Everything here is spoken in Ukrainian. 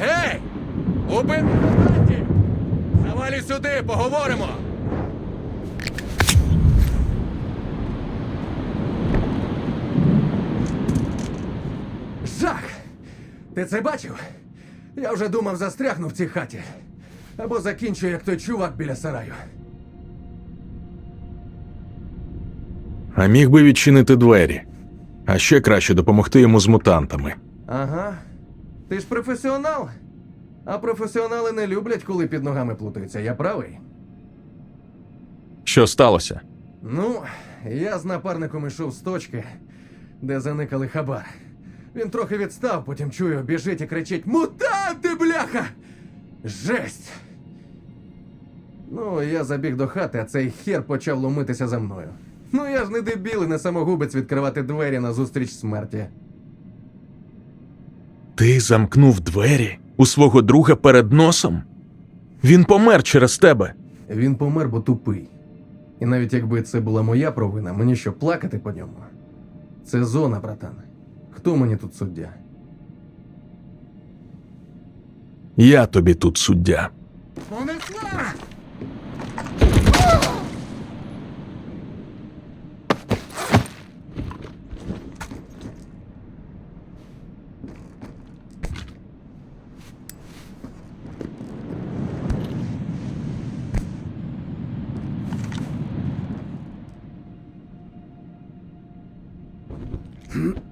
Гей! Убив мігранті! Завалі сюди, поговоримо! Жах! Ти це бачив? Я вже думав, застрягну в цій хаті. Або закінчу, як той чувак біля сараю. А міг би відчинити двері. А ще краще допомогти йому з мутантами. Ага. Ти ж професіонал. А професіонали не люблять, коли під ногами плутаються. Я правий. Що сталося? Ну, я з напарником ішов з точки, де заникали хабар. Він трохи відстав, потім чую, біжить і кричить: Мутанти, бляха! Жесть! Ну, я забіг до хати, а цей хер почав ломитися за мною. Ну я ж не дебіл і не самогубець відкривати двері назустріч смерті. Ти замкнув двері у свого друга перед носом? Він помер через тебе. Він помер, бо тупий. І навіть якби це була моя провина, мені що плакати по ньому? Це зона, братан. Хто мені тут суддя? Я тобі тут суддя. Понесла! Hmm.